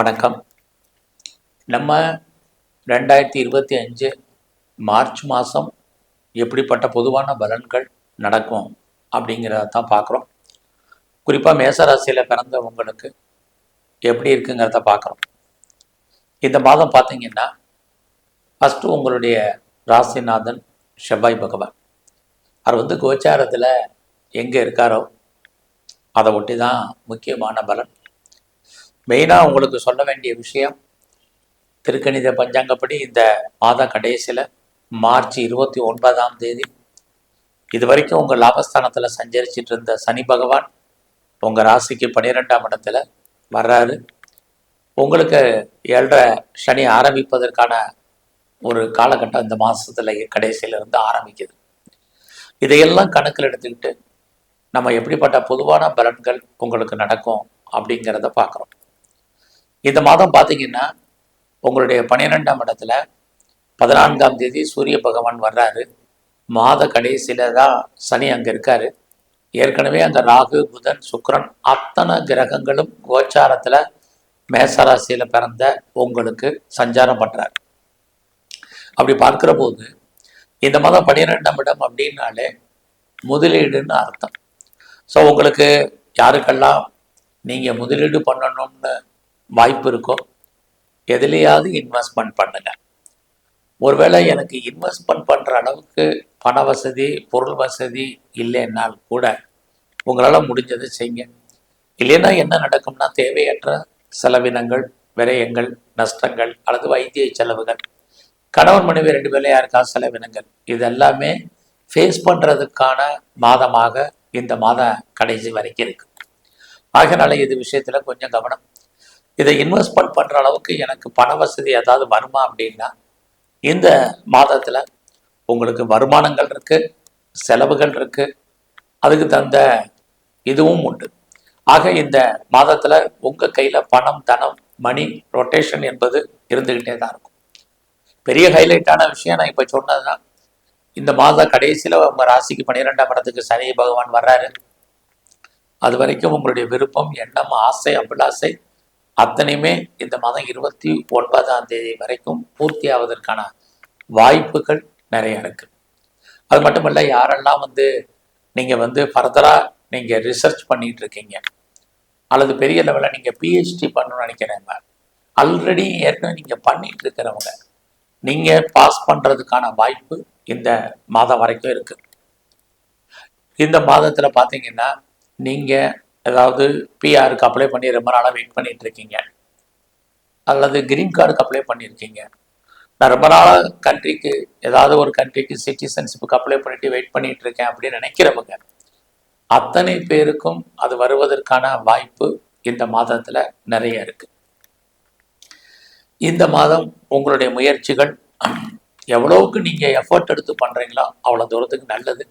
வணக்கம். நம்ம ரெண்டாயிரத்தி இருபத்தி அஞ்சு மார்ச் மாதம் எப்படிப்பட்ட பொதுவான பலன்கள் நடக்கும் அப்படிங்கிறத தான் பார்க்குறோம் குறிப்பாக மேசராசியில் பிறந்தவங்களுக்கு எப்படி இருக்குங்கிறத பார்க்குறோம். இந்த மாதம் பார்த்தீங்கன்னா ஃபஸ்ட்டு உங்களுடைய ராசிநாதன் செவ்வாய் பகவான். அவர் வந்து கோச்சாரத்தில் எங்கே இருக்காரோ அதை ஒட்டி தான் முக்கியமான பலன். மெயினாக உங்களுக்கு சொல்ல வேண்டிய விஷயம் திருக்கணித பஞ்சாங்கப்படி இந்த மாத கடைசியில் மார்ச் இருபத்தி ஒன்பதாம் தேதி இது வரைக்கும் உங்கள் லாபஸ்தானத்தில் சஞ்சரிச்சிட்டு இருந்த சனி பகவான் உங்கள் ராசிக்கு பன்னிரெண்டாம் இடத்துல வர்றாரு. உங்களுக்கு ஏழரை சனி ஆரம்பிப்பதற்கான ஒரு காலகட்டம் இந்த மாதத்தில் கடைசியில இருந்து ஆரம்பிக்குது. இதையெல்லாம் கணக்கில் எடுத்துக்கிட்டு நம்ம எப்படிப்பட்ட பொதுவான பலன்கள் உங்களுக்கு நடக்கும் அப்படிங்கிறத பார்க்குறோம். இந்த மாதம் பார்த்தீங்கன்னா உங்களுடைய பன்னிரெண்டாம் இடத்துல பதினான்காம் தேதி சூரிய பகவான் வர்றாரு. மாத கடைசியில தான் சனி அங்கே இருக்காரு. ஏற்கனவே அந்த ராகு புதன் சுக்ரன் அத்தனை கிரகங்களும் கோச்சாரத்தில் மேசராசியில் பிறந்த உங்களுக்கு சஞ்சாரம் பண்ணுறாரு அப்படி பார்க்குற போது இந்த மாதம் பன்னிரெண்டாம் இடம் அப்படின்னாலே முதலீடுன்னு அர்த்தம். ஸோ உங்களுக்கு யாருக்கெல்லாம் நீங்கள் முதலீடு பண்ணணும்னு வாய்ப்பு இருக்கோ எதுலேயாவது இன்வெஸ்ட்மெண்ட் பண்ணுங்க. ஒருவேளை எனக்கு இன்வெஸ்ட்மெண்ட் பண்ணுற அளவுக்கு பண வசதி பொருள் வசதி இல்லைன்னால் கூட உங்களால் முடிஞ்சதை செய்யுங்க. இல்லைன்னா என்ன நடக்கும்னா தேவையற்ற செலவினங்கள் விரயங்கள் நஷ்டங்கள் அல்லது வைத்திய செலவுகள் கணவன் மனைவி ரெண்டு பேர்ல யாருக்கா செலவினங்கள் இது எல்லாமே ஃபேஸ் பண்ணுறதுக்கான மாதமாக இந்த மாத கடைசி வரைக்கும் இருக்கு. ஆகினால இது விஷயத்தில் கொஞ்சம் கவனம் இதை இன்வெஸ்ட்மெண்ட் பண்ணுற அளவுக்கு எனக்கு பண வசதி ஏதாவது வருமா அப்படின்னா இந்த மாதத்தில் உங்களுக்கு வருமானங்கள் இருக்குது செலவுகள் இருக்குது அதுக்கு தகுந்த இதுவும் உண்டு. ஆக இந்த மாதத்தில் உங்கள் கையில் பணம் தனம் மணி ரொட்டேஷன் என்பது இருந்துக்கிட்டே தான் இருக்கும். பெரிய ஹைலைட்டான விஷயம் நான் இப்போ சொன்னதுதான் இந்த மாத கடைசியில் உங்கள் ராசிக்கு பன்னிரெண்டாம் இடத்துக்கு சனி பகவான் வர்றாரு. அது வரைக்கும் உங்களுடைய விருப்பம் எண்ணம் ஆசை அபிலாசை அத்தனையுமே இந்த மாதம் இருபத்தி ஒன்பதாம் தேதி வரைக்கும் பூர்த்தி ஆவதற்கான வாய்ப்புகள் நிறைய இருக்கு. அது மட்டுமல்ல யாரெல்லாம் வந்து நீங்கள் வந்து ஃபர்தராக நீங்கள் ரிசர்ச் பண்ணிட்டு இருக்கீங்க அல்லது பெரிய லெவலில் நீங்கள் பிஹெச்டி பண்ணணும்னு நினைக்கிறேன் ஆல்ரெடி ஏற்கனவே நீங்கள் பண்ணிட்டு இருக்கிறவங்க நீங்கள் பாஸ் பண்ணுறதுக்கான வாய்ப்பு இந்த மாதம் வரைக்கும் இருக்கு. இந்த மாதத்தில் பார்த்தீங்கன்னா நீங்கள் ஏதாவது பிஆருக்கு அப்ளை பண்ணி ரொம்ப நாளாக வெயிட் பண்ணிட்டு இருக்கீங்க. அல்லது கிரீன் கார்டுக்கு அப்ளை பண்ணியிருக்கீங்க நான் ரொம்ப நாளாக கண்ட்ரிக்கு ஏதாவது ஒரு கண்ட்ரிக்கு சிட்டிசன்ஷிப்புக்கு அப்ளை பண்ணிட்டு வெயிட் பண்ணிட்டு இருக்கேன் அப்படின்னு நினைக்கிறவங்க அத்தனை பேருக்கும் அது வருவதற்கான வாய்ப்பு இந்த மாதத்தில் நிறைய இருக்கு. இந்த மாதம் உங்களுடைய முயற்சிகள் எவ்வளவுக்கு நீங்கள் எஃபர்ட் எடுத்து பண்ணுறீங்களோ அவ்வளோ தூரத்துக்கு நல்லது.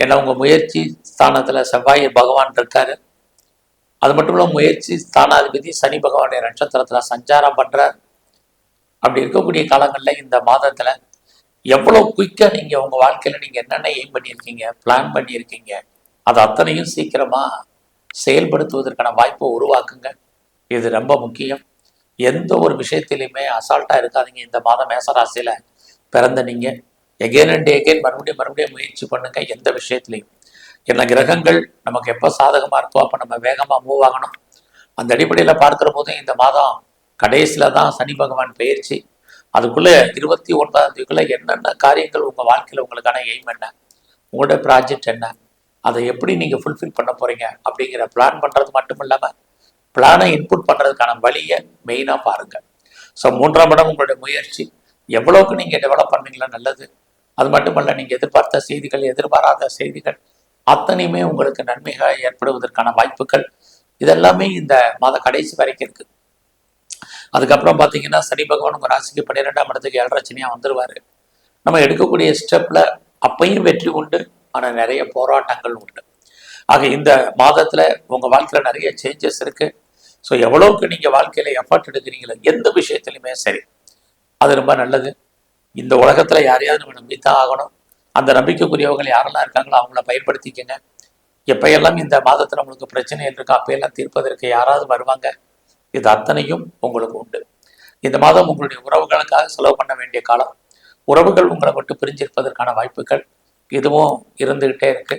ஏன்னா உங்கள் முயற்சி ஸ்தானத்தில் செவ்வாய் பகவான் இருக்காரு. அது மட்டும் இல்லாமல் முயற்சி ஸ்தானாதிபதி சனி பகவானுடைய நட்சத்திரத்தில் சஞ்சாரம் பண்ணுறார் அப்படி இருக்கக்கூடிய காலங்களில் இந்த மாதத்தில் எவ்வளோ குயிக்காக நீங்கள் உங்கள் வாழ்க்கையில் நீங்கள் என்னென்ன எய்ம் பண்ணியிருக்கீங்க பிளான் பண்ணியிருக்கீங்க அது அத்தனையும் சீக்கிரமாக செயல்படுத்துவதற்கான வாய்ப்பை உருவாக்குங்க. இது ரொம்ப முக்கியம். எந்த ஒரு விஷயத்திலையுமே அசால்ட்டாக இருக்காதீங்க. இந்த மாதம் மேசராசியில் பிறந்த நீங்கள் எகேன் அண்ட் எகேன் மறுபடியும் மறுபடியும் முயற்சி பண்ணுங்க எந்த விஷயத்துலையும். என்ன கிரகங்கள் நமக்கு எப்போ சாதகமாக இருக்கோ அப்போ நம்ம வேகமாக மூவ் ஆகணும். அந்த அடிப்படையில் பார்க்குற போதும் இந்த மாதம் கடைசியில் தான் சனி பகவான் பயிற்சி. அதுக்குள்ளே இருபத்தி ஒன்பதாம் தேதிக்குள்ளே என்னென்ன காரியங்கள் உங்கள் வாழ்க்கையில் உங்களுக்கான எய்ம் என்ன? உங்களோட ப்ராஜெக்ட் என்ன? அதை எப்படி நீங்கள் ஃபுல்ஃபில் பண்ண போகிறீங்க அப்படிங்கிற பிளான் பண்ணுறது மட்டும் இல்லாமல் பிளானை இன்புட் பண்ணுறதுக்கான வழியை மெயினாக பாருங்கள் ஸோ மூன்றாம் இடம் உங்களுடைய முயற்சி. எவ்வளோக்கு நீங்கள் டெவலப் பண்ணீங்களா நல்லது. அது மட்டுமல்ல நீங்கள் எதிர்பார்த்த செய்திகள் எதிர்பாராத செய்திகள் அத்தனையுமே உங்களுக்கு நன்மைகள் ஏற்படுவதற்கான வாய்ப்புகள். இதெல்லாமே இந்த மாத கடைசி வரைக்கும் இருக்கு. அதுக்கப்புறம் பார்த்தீங்கன்னா சனி பகவான் உங்கள் ராசிக்கு பன்னிரெண்டாம் இடத்துக்கு ஏழரச்சனையாக வந்துடுவார் நம்ம எடுக்கக்கூடிய ஸ்டெப்பில் அப்பையும் வெற்றி உண்டு ஆனால் நிறைய போராட்டங்கள் உண்டு. ஆக இந்த மாதத்தில் உங்கள் வாழ்க்கையில் நிறைய சேஞ்சஸ் இருக்குது ஸோ எவ்வளோக்கு நீங்கள் வாழ்க்கையில் எஃபர்ட் எடுக்கிறீங்களோ எந்த விஷயத்துலையுமே சரி. அது ரொம்ப நல்லது. இந்த உலகத்தில் யாரையாவது நம்ம நம்பித்தான் ஆகணும். அந்த நம்பிக்கைக்குரியவங்க யாரெல்லாம் இருக்காங்களோ அவங்கள பயன்படுத்திக்கங்க. எப்பயெல்லாம் இந்த மாதத்தில் உங்களுக்கு பிரச்சனை இருக்கோ அப்பையெல்லாம் தீர்ப்பதற்கு யாராவது வருவாங்க. இது அத்தனையும் உங்களுக்கு உண்டு. இந்த மாதம் உங்களுடைய உறவுகளுக்காக செலவு பண்ண வேண்டிய காலம். உறவுகள் உங்களை விட்டு பிரிஞ்சிருப்பதற்கான வாய்ப்புகள் இதுவும் இருந்துகிட்டே இருக்கு.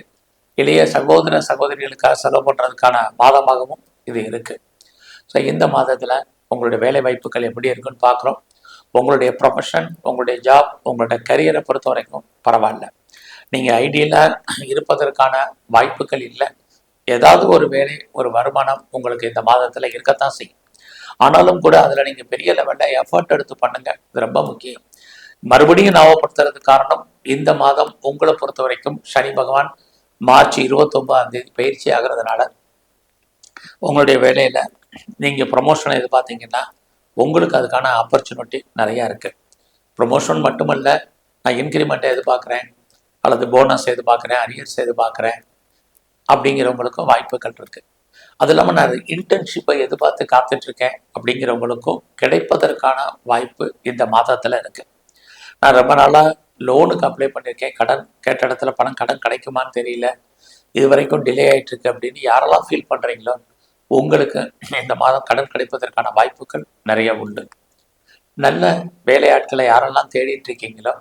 இளைய சகோதர சகோதரிகளுக்காக செலவு பண்ணுறதுக்கான மாதமாகவும் இது இருக்கு. ஸோ இந்த மாதத்தில் உங்களுடைய வேலை வாய்ப்புகள் எப்படி இருக்குன்னு பார்க்குறோம். உங்களுடைய ப்ரொஃபஷன் உங்களுடைய ஜாப் உங்களுடைய கரியரை பொறுத்த வரைக்கும் பரவாயில்ல. நீங்கள் ஐடியில் இருப்பதற்கான வாய்ப்புகள் இல்லை. ஏதாவது ஒரு வேலை ஒரு வருமானம் உங்களுக்கு இந்த மாதத்தில் இருக்கத்தான் செய்யும். ஆனாலும் கூட அதில் நீங்கள் பெரிய லெவலில் எஃபர்ட் எடுத்து பண்ணுங்க. இது ரொம்ப முக்கியம். மறுபடியும் ஞாபகப்படுத்துறதுக்கு காரணம் இந்த மாதம் உங்களை பொறுத்த வரைக்கும் சனி பகவான் மார்ச் இருபத்தொன்பதாம் தேதி பயிற்சி ஆகிறதுனால உங்களுடைய வேலையில் நீங்கள் ப்ரொமோஷனை எதிர்பார்த்தீங்கன்னா உங்களுக்கு அதுக்கான ஆப்பர்ச்சுனிட்டி நிறையா இருக்குது ப்ரொமோஷன் மட்டுமல்ல நான் இன்க்ரிமெண்ட்டை எதிர்பார்க்குறேன் அல்லது போனஸ் எதிர்பார்க்குறேன் அரியர்ஸ் எதிர்பார்க்குறேன் அப்படிங்கிறவங்களுக்கும் வாய்ப்புகள் இருக்குது அது இல்லாமல் நான் இன்டர்ன்ஷிப்பை எதிர்பார்த்து காத்துட்ருக்கேன் அப்படிங்கிறவங்களுக்கும் கிடைப்பதற்கான வாய்ப்பு இந்த மாதத்தில் இருக்குது நான் ரொம்ப நாளாக லோனுக்கு அப்ளை பண்ணியிருக்கேன் கடன் கேட்ட இடத்துல பணம் கடன் கிடைக்குமான்னு தெரியல. இது வரைக்கும் டிலே ஆகிட்டுருக்கு அப்படின்னு யாரெல்லாம் ஃபீல் பண்ணுறீங்களோ உங்களுக்கு இந்த மாதம் கடன் கிடைப்பதற்கான வாய்ப்புகள் நிறைய உண்டு. நல்ல வேலையாட்களை யாரெல்லாம் தேடிட்டு இருக்கீங்களோ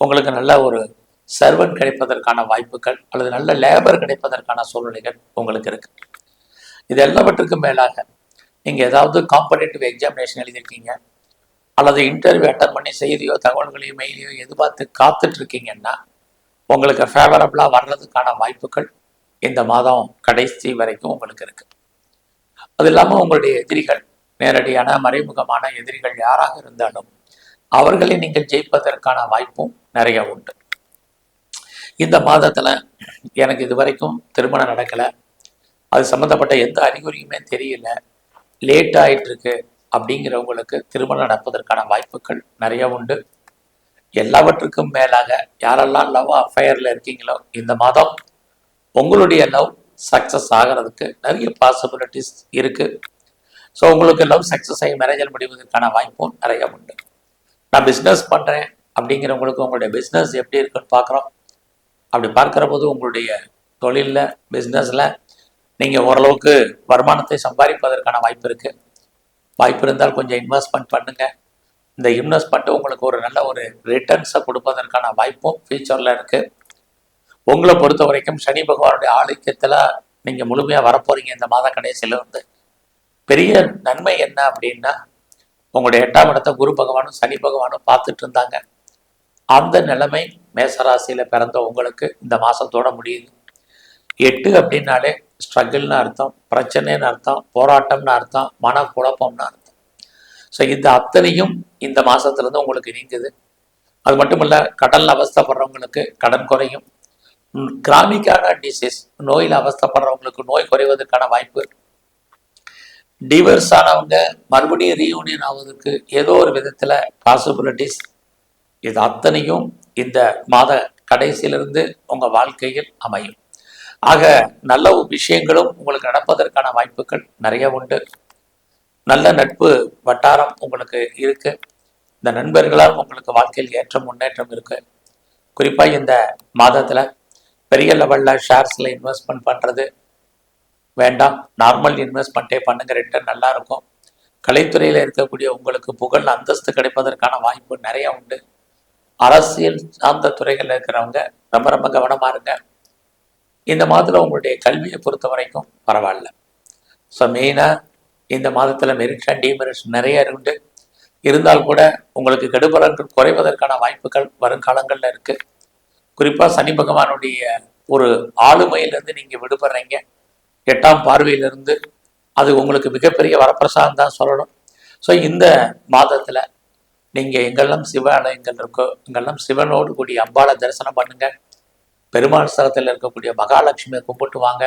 உங்களுக்கு நல்ல ஒரு சர்வன் கிடைப்பதற்கான வாய்ப்புகள் அல்லது நல்ல லேபர் கிடைப்பதற்கான சூழ்நிலைகள் உங்களுக்கு இருக்கு. இது எல்லாவற்றுக்கும் மேலாக நீங்கள் ஏதாவது காம்படேட்டிவ் எக்ஸாமினேஷன் எழுதியிருக்கீங்க அல்லது இன்டர்வியூ அட்டன் பண்ணி செய்தியோ தகவல்களையோ மெயிலையோ எதிர்பார்த்து காத்துட்டு இருக்கீங்கன்னா உங்களுக்கு ஃபேவரபிளாக வர்றதுக்கான வாய்ப்புகள் இந்த மாதம் கடைசி வரைக்கும் உங்களுக்கு இருக்குது அது இல்லாமல் உங்களுடைய எதிரிகள் நேரடியான மறைமுகமான எதிரிகள் யாராக இருந்தாலும் அவர்களை நீங்கள் ஜெயிப்பதற்கான வாய்ப்பும் நிறைய உண்டு. இந்த மாதத்தில் எனக்கு இது வரைக்கும் திருமணம் நடக்கலை. அது சம்மந்தப்பட்ட எந்த அறிகுறியுமே தெரியல. லேட் ஆகிட்டுருக்கு அப்படிங்கிறவங்களுக்கு திருமணம் நடப்பதற்கான வாய்ப்புகள் நிறைய உண்டு. எல்லாவற்றுக்கும் மேலாக யாரெல்லாம் லவ் அஃபயரில் இருக்கீங்களோ இந்த மாதம் உங்களுடைய லவ் சக்ஸஸ் ஆகிறதுக்கு நிறைய பாசிபிலிட்டிஸ் இருக்குது ஸோ உங்களுக்கு லவ் சக்ஸஸ் ஆகி மேரேஜில் முடிவதற்கான வாய்ப்பும் நிறைய உண்டு. நான் பிஸ்னஸ் பண்ணுறேன் அப்படிங்கிறவங்களுக்கு உங்களுடைய பிஸ்னஸ் எப்படி இருக்குன்னு பார்க்குறோம். அப்படி பார்க்குற போது உங்களுடைய தொழிலில் பிஸ்னஸில் நீங்கள் ஓரளவுக்கு வருமானத்தை சம்பாதிப்பதற்கான வாய்ப்பு இருக்குது வாய்ப்பு இருந்தால் கொஞ்சம் இன்வெஸ்ட்மெண்ட் பண்ணுங்கள் இந்த இன்வெஸ்ட்மெண்ட்டு உங்களுக்கு ஒரு நல்ல ஒரு ரிட்டர்ன்ஸை கொடுப்பதற்கான வாய்ப்பும் ஃபியூச்சரில் இருக்குது உங்களை பொறுத்த வரைக்கும் சனி பகவானுடைய ஆலோக்கியத்தில் நீங்கள் முழுமையாக வரப்போகிறீங்க இந்த மாத கடைசியிலிருந்து. பெரிய நன்மை என்ன அப்படின்னா உங்களுடைய எட்டாம் இடத்த குரு பகவானும் சனி பகவானும் பார்த்துட்டு இருந்தாங்க. அந்த நிலைமை மேசராசியில் பிறந்த உங்களுக்கு இந்த மாதத்தோட முடியுது. எட்டு அப்படின்னாலே ஸ்ட்ரகிள்னு அர்த்தம் பிரச்சனைன்னு அர்த்தம் போராட்டம்னு அர்த்தம் மன குழப்பம்னு அர்த்தம். ஸோ இந்த அத்தனையும் இந்த மாதத்துலேருந்து உங்களுக்கு நீங்குது. அது மட்டும் இல்லை கடல் அவஸ்தப்படுறவங்களுக்கு கடன் குறையும். கிராமிக்கான டிசீஸ் நோயில் அவஸ்தப்படுறவங்களுக்கு நோய் குறைவதற்கான வாய்ப்பு. டிவர்ஸ் ஆனவங்க மறுபடியும் ரீயூனியன் ஆவதற்கு ஏதோ ஒரு விதத்தில் பாசிபிலிட்டிஸ் இது அத்தனையும் இந்த மாத கடைசியிலிருந்து உங்கள் வாழ்க்கையில் அமையும். ஆக நல்ல விஷயங்களும் உங்களுக்கு நடப்பதற்கான வாய்ப்புகள் நிறைய உண்டு. நல்ல நட்பு வட்டாரம் உங்களுக்கு இருக்கு. இந்த நண்பர்களால் உங்களுக்கு வாழ்க்கையில் ஏற்ற முன்னேற்றம் இருக்கு. குறிப்பாக இந்த மாதத்தில் பெரிய லெவலில் ஷேர்ஸில் இன்வெஸ்ட்மெண்ட் பண்ணுறது வேண்டாம். நார்மல் இன்வெஸ்ட்மெண்ட்டே பண்ணுங்க. ரிட்டர்ன் நல்லா இருக்கும். கலைத்துறையில் இருக்கக்கூடிய உங்களுக்கு புகழ் அந்தஸ்து கிடைப்பதற்கான வாய்ப்பு நிறைய உண்டு. அரசியல் சார்ந்த துறைகளில் இருக்கிறவங்க ரொம்ப ரொம்ப கவனமாக இருங்க. இந்த மாதத்தில் உங்களுடைய கல்வியை பொறுத்த வரைக்கும் பரவாயில்ல. ஸோ மெயினாக இந்த மாதத்தில் மெரிட் அண்ட் டிமெரிட்ஸ் நிறைய உண்டு இருந்தால் கூட உங்களுக்கு கெடுபலன்கள் குறைவதற்கான வாய்ப்புகள் வருங்காலங்களில் இருக்குது குறிப்பாக சனி பகவானுடைய ஒரு ஆளுமையிலேருந்து நீங்கள் விடுபடுறீங்க. எட்டாம் பார்வையிலிருந்து அது உங்களுக்கு மிகப்பெரிய வரப்பிரசாதம் தான் சொல்லணும். ஸோ இந்த மாதத்தில் நீங்கள் எங்கெல்லாம் சிவ ஆலயங்கள் இருக்கோ எங்கெல்லாம் சிவனோடு கூடிய அம்பாளை தரிசனம் பண்ணுங்கள் பெருமாள் ஸ்தலத்தில் இருக்கக்கூடிய மகாலட்சுமியை கும்பிட்டு வாங்க.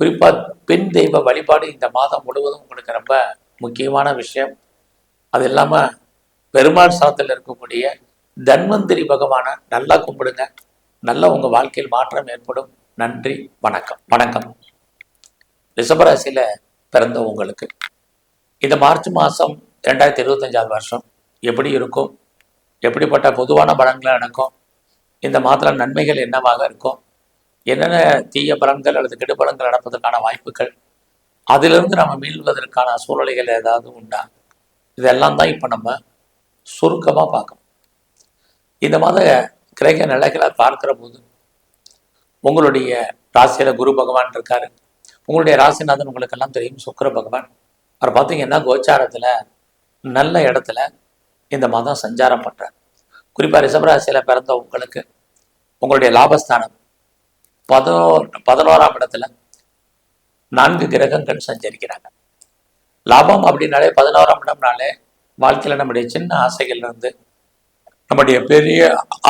குறிப்பாக பெண் தெய்வ வழிபாடு இந்த மாதம் முழுவதும் உங்களுக்கு ரொம்ப முக்கியமான விஷயம். அது இல்லாமல் பெருமாள் ஸ்தலத்தில் இருக்கக்கூடிய தன்வந்திரி பகவானை நல்லா கும்பிடுங்க. நல்லா உங்கள் வாழ்க்கையில் மாற்றம் ஏற்படும். நன்றி வணக்கம். வணக்கம். ரிஷபராசியில் பிறந்த உங்களுக்கு. இந்த மார்ச் மாதம் ரெண்டாயிரத்தி இருபத்தஞ்சாவது வருஷம். எப்படி இருக்கும்? எப்படிப்பட்ட பொதுவான பலன்கள் நடக்கும்? இந்த மாதத்தில் நன்மைகள் என்னவாக இருக்கும்? என்னென்ன தீய பலன்கள் அல்லது கெடுபலன்கள் நடப்பதற்கான வாய்ப்புகள்? அதிலிருந்து நம்ம மீள்வதற்கான சூழ்நிலைகள் ஏதாவது உண்டா? இதெல்லாம் தான் இப்போ நம்ம சுருக்கமாக பார்க்கணும் இந்த மாத கிரக நிலைகளை பார்க்கிற போது உங்களுடைய ராசியில குரு பகவான் இருக்காரு. உங்களுடைய ராசிநாதன் உங்களுக்கெல்லாம் தெரியும் சுக்கிர பகவான். அவர் பார்த்தீங்கன்னா கோச்சாரத்தில் நல்ல இடத்துல இந்த மாதம் சஞ்சாரம் பண்றார். குறிப்பாக ரிஷபராசியில் பிறந்த உங்களுக்கு உங்களுடைய லாபஸ்தானம் பதினோ பதினோராம் இடத்துல நான்கு கிரகங்கள் சஞ்சரிக்கிறாங்க. லாபம் அப்படின்னாலே பதினோராம் இடம்னாலே வாழ்க்கையில் நம்முடைய சின்ன ஆசைகள்லேருந்து நம்முடைய பெரிய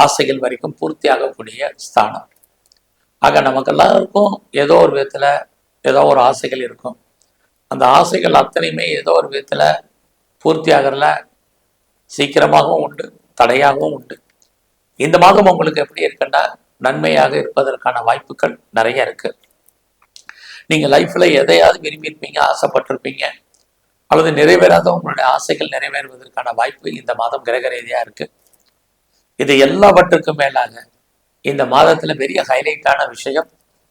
ஆசைகள் வரைக்கும் பூர்த்தி ஆகக்கூடிய ஸ்தானம். ஆக நமக்கு எல்லாருக்கும் ஏதோ ஒரு விதத்தில் ஏதோ ஒரு ஆசைகள் இருக்கும். அந்த ஆசைகள் அத்தனையுமே ஏதோ ஒரு விதத்தில் பூர்த்தி ஆகிறதுல சீக்கிரமாகவும் உண்டு தடையாகவும் உண்டு. இந்த மாதம் உங்களுக்கு எப்படி இருக்குன்னா நன்மையாக இருப்பதற்கான வாய்ப்புகள் நிறைய இருக்கு. நீங்க லைஃப்ல எதையாவது விரும்பியிருப்பீங்க ஆசைப்பட்டிருப்பீங்க அல்லது நிறைவேறாத உங்களுடைய ஆசைகள் நிறைவேறுவதற்கான வாய்ப்பு இந்த மாதம் கிரக இருக்குது இது எல்லாவற்றுக்கும் மேலாக இந்த மாதத்துல பெரிய ஹைலைட்டான விஷயம்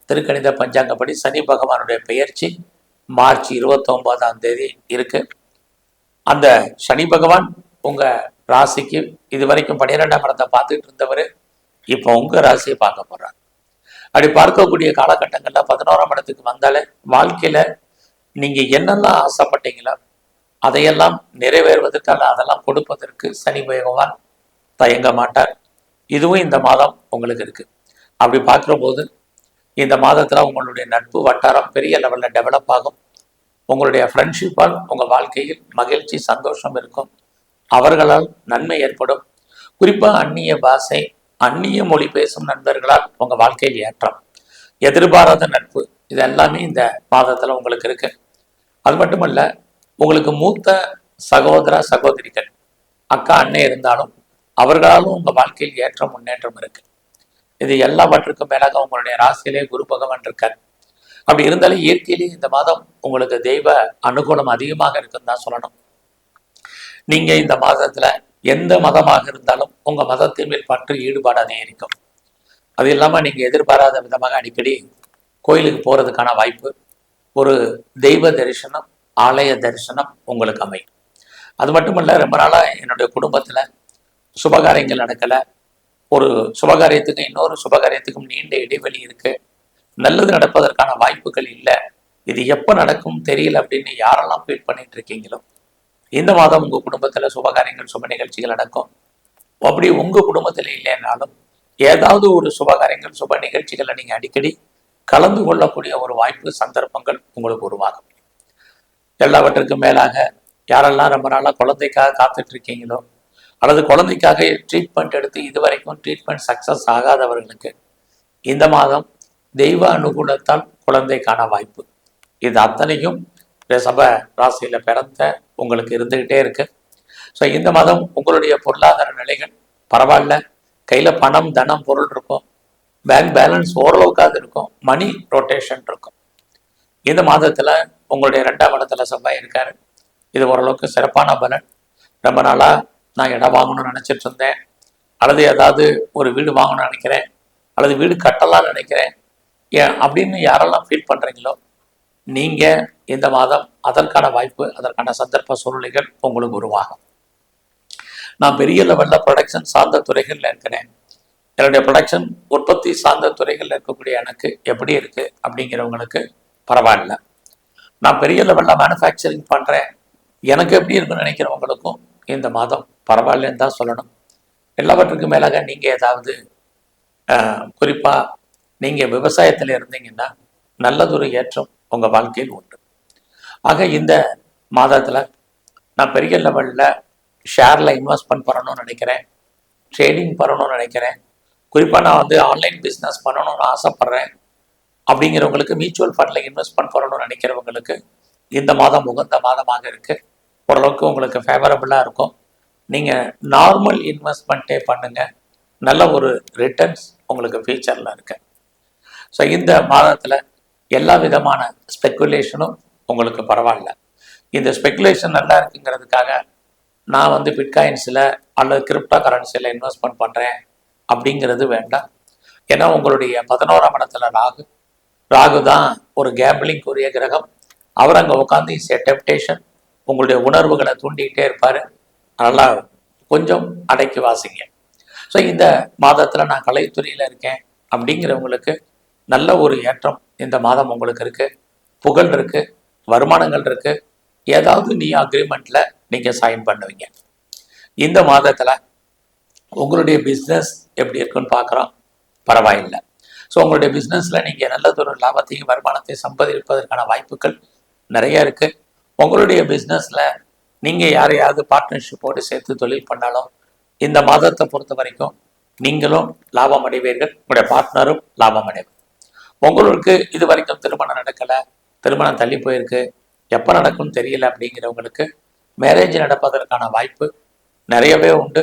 திருக்கணித பஞ்சாங்கப்படி சனி பகவானுடைய பெயர்ச்சி மார்ச் இருபத்தொன்பதாம் தேதி இருக்கு. அந்த சனி பகவான் உங்க ராசிக்கு இது வரைக்கும் பன்னிரெண்டாம் இடத்தை பார்த்துட்டு இருந்தவர் இப்போ உங்க ராசியை பார்க்க போறார். அப்படி பார்க்கக்கூடிய காலகட்டங்கள்ல பதினோராம் இடத்துக்கு வந்தாலே வாழ்க்கையில நீங்க என்னெல்லாம் ஆசைப்பட்டீங்களோ அதையெல்லாம் நிறைவேறுவதற்காக அதெல்லாம் கொடுப்பதற்கு சனி பகவான் தயங்க மாட்டார். இதுவும் இந்த மாதம் உங்களுக்கு இருக்கு. அப்படி பார்க்குற போது இந்த மாதத்துல உங்களுடைய நட்பு வட்டாரம் பெரிய லெவலில் டெவலப் ஆகும். உங்களுடைய ஃப்ரெண்ட்ஷிப்பால் உங்கள் வாழ்க்கையில் மகிழ்ச்சி சந்தோஷம் இருக்கும். அவர்களால் நன்மை ஏற்படும். குறிப்பாக அந்நிய பாஷை அந்நிய மொழி பேசும் நண்பர்களால் உங்கள் வாழ்க்கையில் ஏற்றம். எதிர்பாராத நட்பு இது எல்லாமே இந்த மாதத்துல உங்களுக்கு இருக்கு. அது மட்டுமல்ல உங்களுக்கு மூத்த சகோதர சகோதரிகள் அக்கா அண்ணன் இருந்தாலும் அவர்களாலும் உங்க வாழ்க்கையில் ஏற்றம் முன்னேற்றம் இருக்கு. இது எல்லாவற்றுக்கும் மேலாக உங்களுடைய ராசியிலே குரு பகவான் இருக்கார். அப்படி இருந்தாலும் இயற்கையிலேயே இந்த மாதம் உங்களுக்கு தெய்வ அனுகூலம் அதிகமாக இருக்குன்னு தான் சொல்லணும். நீங்க இந்த மாதத்துல எந்த மதமாக இருந்தாலும் உங்க மதத்தின் மேல் பற்று ஈடுபாடு அதிகரிக்கும் அது இல்லாம நீங்க எதிர்பாராத விதமாக அடிக்கடி கோயிலுக்கு போறதுக்கான வாய்ப்பு ஒரு தெய்வ தரிசனம் ஆலய தரிசனம் உங்களுக்கு அமையும். அது மட்டுமல்ல ரொம்ப நாளா என்னுடைய குடும்பத்துல சுபகாரியங்கள் நடக்கல. ஒரு சுபகாரியத்துக்கு இன்னொரு சுபகாரியத்துக்கும் நீண்ட இடைவெளி இருக்கு. நல்லது நடப்பதற்கான வாய்ப்புகள் இல்லை. இது எப்போ நடக்கும் தெரியல அப்படின்னு யாரெல்லாம் ஃபீல் பண்ணிட்டு இருக்கீங்களோ. இந்த மாதம் உங்கள் குடும்பத்தில் சுபகாரியங்கள் சுப நிகழ்ச்சிகள் நடக்கும். அப்படி உங்கள் குடும்பத்தில் இல்லைனாலும் ஏதாவது ஒரு சுபகாரியங்கள் சுப நிகழ்ச்சிகளை நீங்கள் அடிக்கடி கலந்து கொள்ளக்கூடிய ஒரு வாய்ப்பு சந்தர்ப்பங்கள் உங்களுக்கு உருவாகும். எல்லாவற்றுக்கும் மேலாக யாரெல்லாம் ரொம்ப நாளாக குழந்தைக்காக காத்துட்டு இருக்கீங்களோ அல்லது குழந்தைக்காக ட்ரீட்மெண்ட் எடுத்து இதுவரைக்கும் ட்ரீட்மெண்ட் சக்ஸஸ் ஆகாதவர்களுக்கு இந்த மாதம் தெய்வ அனுகூலத்தால் குழந்தைக்கான வாய்ப்பு. இது அத்தனையும் ரிஷப ராசியில் பிறந்த உங்களுக்கு இருந்துக்கிட்டே இருக்கு. ஸோ இந்த மாதம் உங்களுடைய பொருளாதார நிலைகள் பரவாயில்ல. கையில் பணம் தனம் பொருள் இருக்கும். பேங்க் பேலன்ஸ் ஓரளவுக்காக இருக்கும். மணி ரொட்டேஷன் இருக்கும். இந்த மாதத்தில் உங்களுடைய ரெண்டாம் இடத்துல செவ்வாய் இருக்காரு. இது ஓரளவுக்கு சிறப்பான பலன். ரொம்ப நாளாக நான் இடம் வாங்கணும்னு நினச்சிட்டு இருந்தேன் அல்லது ஏதாவது ஒரு வீடு வாங்கணும்னு நினைக்கிறேன். அல்லது வீடு கட்டலாம்னு நினைக்கிறேன். ஏன் அப்படின்னு யாரெல்லாம் ஃபீல் பண்ணுறீங்களோ நீங்கள் இந்த மாதம் அதற்கான வாய்ப்பு அதற்கான சந்தர்ப்ப சூழ்நிலைகள் உங்களுக்கு உருவாகும். நான் பெரிய லெவலில் ப்ரொடக்ஷன் சார்ந்த துறைகளில் இருக்கிறேன். என்னுடைய ப்ரொடக்ஷன் உற்பத்தி சார்ந்த துறைகளில் இருக்கக்கூடிய எனக்கு எப்படி இருக்குது அப்படிங்கிறவங்களுக்கு பரவாயில்ல. நான் பெரிய லெவலில் மேனுஃபேக்சரிங் பண்ணுறேன் எனக்கு எப்படி இருக்குன்னு நினைக்கிறவங்களுக்கும் இந்த மாதம். பரவாயில்லன்னு தான் சொல்லணும். எல்லாவற்றுக்கும் மேலாக நீங்கள் ஏதாவது குறிப்பாக நீங்கள் விவசாயத்தில் இருந்தீங்கன்னா நல்லதொரு ஏற்றம் உங்கள் வாழ்க்கையில் உண்டு. ஆக இந்த மாதத்தில் நான் பெரிய லெவலில் ஷேரில் இன்வெஸ்ட்மெண்ட் பண்ணணும்னு நினைக்கிறேன். ட்ரேடிங் பண்ணணும்னு நினைக்கிறேன். குறிப்பாக நான் வந்து ஆன்லைன் பிஸ்னஸ் பண்ணணும்னு ஆசைப்பட்றேன். அப்படிங்கிறவங்களுக்கு மியூச்சுவல் ஃபண்டில் இன்வெஸ்ட்மெண்ட் பண்ணணும்னு நினைக்கிறவங்களுக்கு இந்த மாதம் உகந்த மாதமாக இருக்குது ஓரளவுக்கு உங்களுக்கு ஃபேவரபுளாக இருக்கும். நீங்கள் நார்மல் இன்வெஸ்ட்மெண்ட்டே பண்ணுங்கள் நல்ல ஒரு ரிட்டர்ன்ஸ் உங்களுக்கு ஃபியூச்சரில் இருக்கு. ஸோ இந்த மாதத்தில் எல்லா விதமான ஸ்பெக்குலேஷனும் உங்களுக்கு பரவாயில்ல. இந்த ஸ்பெக்குலேஷன் நல்லா இருக்குங்கிறதுக்காக நான் வந்து பிட்காயின்ஸில் அல்லது கிரிப்டோ கரன்சியில் இன்வெஸ்ட்மெண்ட் பண்ணுறேன் அப்படிங்கிறது வேண்டாம். ஏன்னா உங்களுடைய பதினோராம் இடத்துல ராகு. ராகு தான் ஒரு கேம்பிளிங் கிரகம். அவர் அங்கே உட்காந்து இஸ் எ டெப்டேஷன் உங்களுடைய உணர்வுகளை தூண்டிக்கிட்டே இருப்பார். நல்லா கொஞ்சம் அடக்கி வாசிங்க. ஸோ இந்த மாதத்தில் நான் கலைத்துறையில் இருக்கேன் அப்படிங்கிறவங்களுக்கு நல்ல ஒரு ஏற்றம் இந்த மாதம் உங்களுக்கு இருக்குது புகழ் இருக்குது வருமானங்கள் இருக்குது ஏதாவது நீ அக்ரிமெண்ட்டில் நீங்கள் சைன் பண்ணுவீங்க. இந்த மாதத்தில் உங்களுடைய பிஸ்னஸ் எப்படி இருக்குன்னு பார்க்குறோம் பரவாயில்லை. ஸோ உங்களுடைய பிஸ்னஸில் நீங்கள் நல்லதொரு லாபத்தையும் வருமானத்தையும் சம்பாதிப்பதற்கான வாய்ப்புகள் நிறைய இருக்குது உங்களுடைய பிஸ்னஸில் நீங்கள் யாரையாவது பார்ட்னர்ஷிப்போடு சேர்த்து தொழில் பண்ணாலும் இந்த மாதத்தை பொறுத்த வரைக்கும் நீங்களும் லாபம் அடைவீர்கள். உங்களுடைய பார்ட்னரும் லாபம் அடைவர் உங்களுக்கு இது வரைக்கும் திருமணம் நடக்கலை திருமணம் தள்ளி போயிருக்கு எப்போ நடக்கும்னு தெரியல அப்படிங்கிறவங்களுக்கு மேரேஜ் நடப்பதற்கான வாய்ப்பு நிறையவே உண்டு.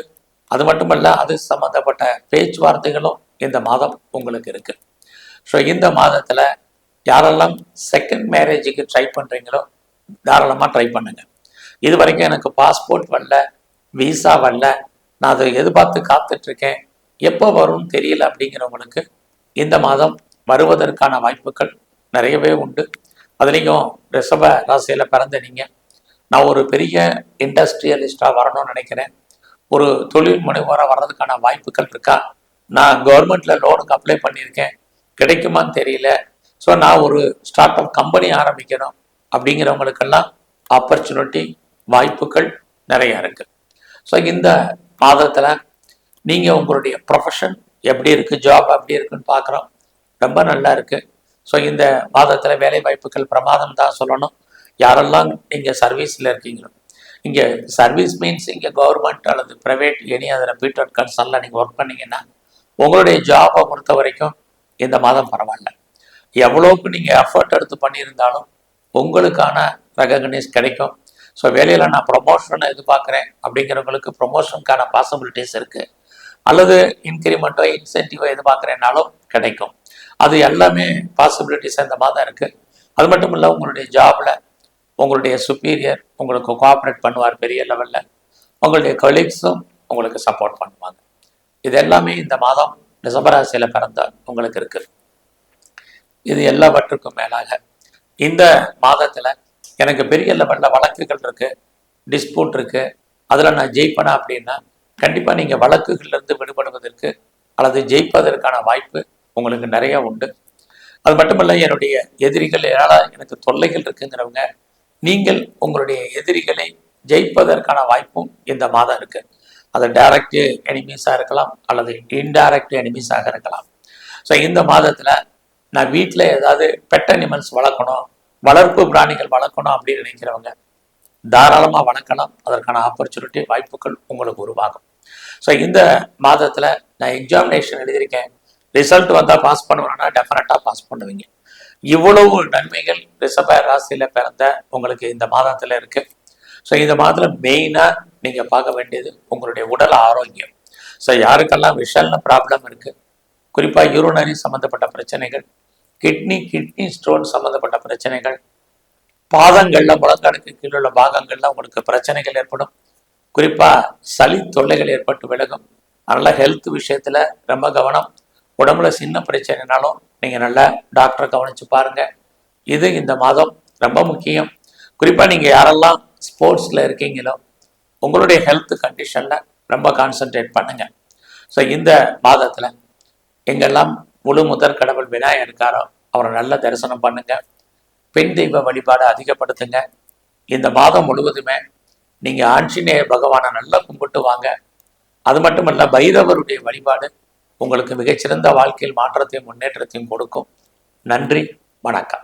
அது மட்டுமல்ல அது சம்மந்தப்பட்ட பேச்சுவார்த்தைகளும் இந்த மாதம் உங்களுக்கு இருக்குது ஸோ இந்த மாதத்தில் யாரெல்லாம் செகண்ட் மேரேஜுக்கு ட்ரை பண்ணுறீங்களோ தாராளமாக ட்ரை பண்ணுங்க. இது வரைக்கும் எனக்கு பாஸ்போர்ட் வரல விசா வரல நான் அதை எதிர்பார்த்து காத்துட்ருக்கேன். எப்போ வரும்னு தெரியல அப்படிங்கிறவங்களுக்கு இந்த மாதம் வருவதற்கான வாய்ப்புகள் நிறையவே உண்டு. அதுலேயும் ரிஷப ராசியில் பிறந்த நீங்கள் நான் ஒரு பெரிய இண்டஸ்ட்ரியலிஸ்டாக வரணும்னு நினைக்கிறேன். ஒரு தொழில் முனைவோராக வர்றதுக்கான வாய்ப்புகள் இருக்கா? நான் கவர்மெண்ட்டில் லோனுக்கு அப்ளை பண்ணியிருக்கேன். கிடைக்குமான்னு தெரியல. ஸோ நான் ஒரு ஸ்டார்ட் அப் கம்பெனி ஆரம்பிக்கணும். அப்படிங்கிறவங்களுக்கெல்லாம் ஆப்பர்ச்சுனிட்டி வாய்ப்புகள் நிறையா இருக்குது ஸோ இந்த மாதத்தில் நீங்கள் உங்களுடைய ப்ரொஃபஷன் எப்படி இருக்குது ஜாப் எப்படி இருக்குன்னு பார்க்குறோம் ரொம்ப நல்லா இருக்குது ஸோ இந்த மாதத்தில் வேலை வாய்ப்புகள் பிரமாதம் தான் சொல்லணும். யாரெல்லாம் நீங்கள் சர்வீஸில் இருக்கீங்களோ. இங்கே சர்வீஸ் மீன்ஸ் இங்கே கவர்மெண்ட் அல்லது ப்ரைவேட் எனி அதில் பீட்டர் கன்சல்ல நீங்கள் ஒர்க் பண்ணீங்கன்னா உங்களுடைய ஜாபை பொறுத்த வரைக்கும் இந்த மாதம் பரவாயில்ல. எவ்வளோக்கு நீங்கள் எஃபர்ட் எடுத்து பண்ணியிருந்தாலும் உங்களுக்கான ரெகக்னைஸ் கிடைக்கும். ஸோ வேலையில் நான் ப்ரொமோஷனை எதிர்பார்க்குறேன். அப்படிங்கிறவங்களுக்கு ப்ரொமோஷனுக்கான பாசிபிலிட்டிஸ் இருக்குது அல்லது இன்க்ரிமெண்ட்டோ இன்சென்டிவோ எதிர்பார்க்குறேன்னாலும் கிடைக்கும். அது எல்லாமே பாசிபிலிட்டிஸ் இந்த தான் இருக்குது அது மட்டும் இல்லை உங்களுடைய ஜாபில் உங்களுடைய சுப்பீரியர் உங்களுக்கு கோஆப்ரேட் பண்ணுவார் பெரிய லெவலில் உங்களுடைய கொலீக்ஸும் உங்களுக்கு சப்போர்ட் பண்ணுவாங்க. இது எல்லாமே இந்த மாதம் டிசம்பர் டிசம்பராசியில் பிறந்த உங்களுக்கு இருக்குது இது எல்லாவற்றுக்கும் மேலாக இந்த மாதத்தில் எனக்கு பெரிய லெவலில் வழக்குகள் இருக்குது டிஸ்பியூட் இருக்குது அதில் நான் ஜெயிப்பேனா அப்படின்னா கண்டிப்பாக நீங்கள் வழக்குகள்லேருந்து விடுபடுவதற்கு அல்லது ஜெயிப்பதற்கான வாய்ப்பு உங்களுக்கு நிறைய உண்டு. அது மட்டுமல்ல என்னுடைய எதிரிகள் ஏதாவது எனக்கு தொல்லைகள் இருக்குங்கிறவங்க நீங்கள் உங்களுடைய எதிரிகளை ஜெயிப்பதற்கான வாய்ப்பும் இந்த மாதம் இருக்கு. அது டைரக்ட் எனிமீஸாக இருக்கலாம் அல்லது இன்டைரக்ட் எனிமீஸாக இருக்கலாம். ஸோ இந்த மாதத்தில் நான் வீட்டில் ஏதாவது பெட் அனிமல்ஸ் வளர்க்கணும் வளர்ப்பு பிராணிகள் வளர்க்கணும் அப்படின்னு நினைக்கிறவங்க தாராளமாக வளர்க்கலாம். அதற்கான ஆப்பர்ச்சுனிட்டி வாய்ப்புகள் உங்களுக்கு உருவாகும். ஸோ இந்த மாதத்தில் நான் எக்ஸாமினேஷன் எழுதியிருக்கேன். ரிசல்ட் வந்தால் பாஸ் பண்ணுவேன்னா டெஃபினட்டாக பாஸ் பண்ணுவீங்க. இவ்வளவு நன்மைகள் ரிசப ராசியில் பிறந்த உங்களுக்கு இந்த மாதத்தில் இருக்கு. ஸோ இந்த மாதத்தில் மெயினாக நீங்கள் பார்க்க வேண்டியது உங்களுடைய உடல் ஆரோக்கியம். ஸோ யாருக்கெல்லாம் விஷல்னு ப்ராப்ளம் இருக்கு குறிப்பாக யூரோனரி சம்மந்தப்பட்ட பிரச்சனைகள் கிட்னி கிட்னி ஸ்டோன் சம்மந்தப்பட்ட பிரச்சனைகள் பாதங்களில் முழங்காலுக்கு கீழே உள்ள பாகங்களில் உங்களுக்கு பிரச்சனைகள் ஏற்படும். குறிப்பாக சளி தொல்லைகள் ஏற்பட்டு விலகும். அதனால் ஹெல்த் விஷயத்தில் ரொம்ப கவனம். உடம்புல சின்ன பிரச்சனைனாலும் நீங்கள் நல்லா டாக்டரை கவனித்து பாருங்கள் இது இந்த மாதம் ரொம்ப முக்கியம். குறிப்பாக நீங்கள் யாரெல்லாம் ஸ்போர்ட்ஸில் இருக்கீங்களோ உங்களுடைய ஹெல்த் கண்டிஷனில் ரொம்ப கான்சென்ட்ரேட் பண்ணுங்கள் ஸோ இந்த மாதத்தில் எங்கெல்லாம் முழு முதற் கடவுள் விநாயகர் இருக்காரோ அவரை நல்ல தரிசனம் பண்ணுங்க. பெண் தெய்வ வழிபாடு அதிகப்படுத்துங்க. இந்த மாதம் முழுவதுமே நீங்கள் ஆஞ்சநேய பகவானை நல்லா கும்பிட்டு வாங்க. அது மட்டுமல்ல பைரவருடைய வழிபாடு உங்களுக்கு மிகச்சிறந்த வாழ்க்கையில் மாற்றத்தையும் முன்னேற்றத்தையும் கொடுக்கும். நன்றி வணக்கம்.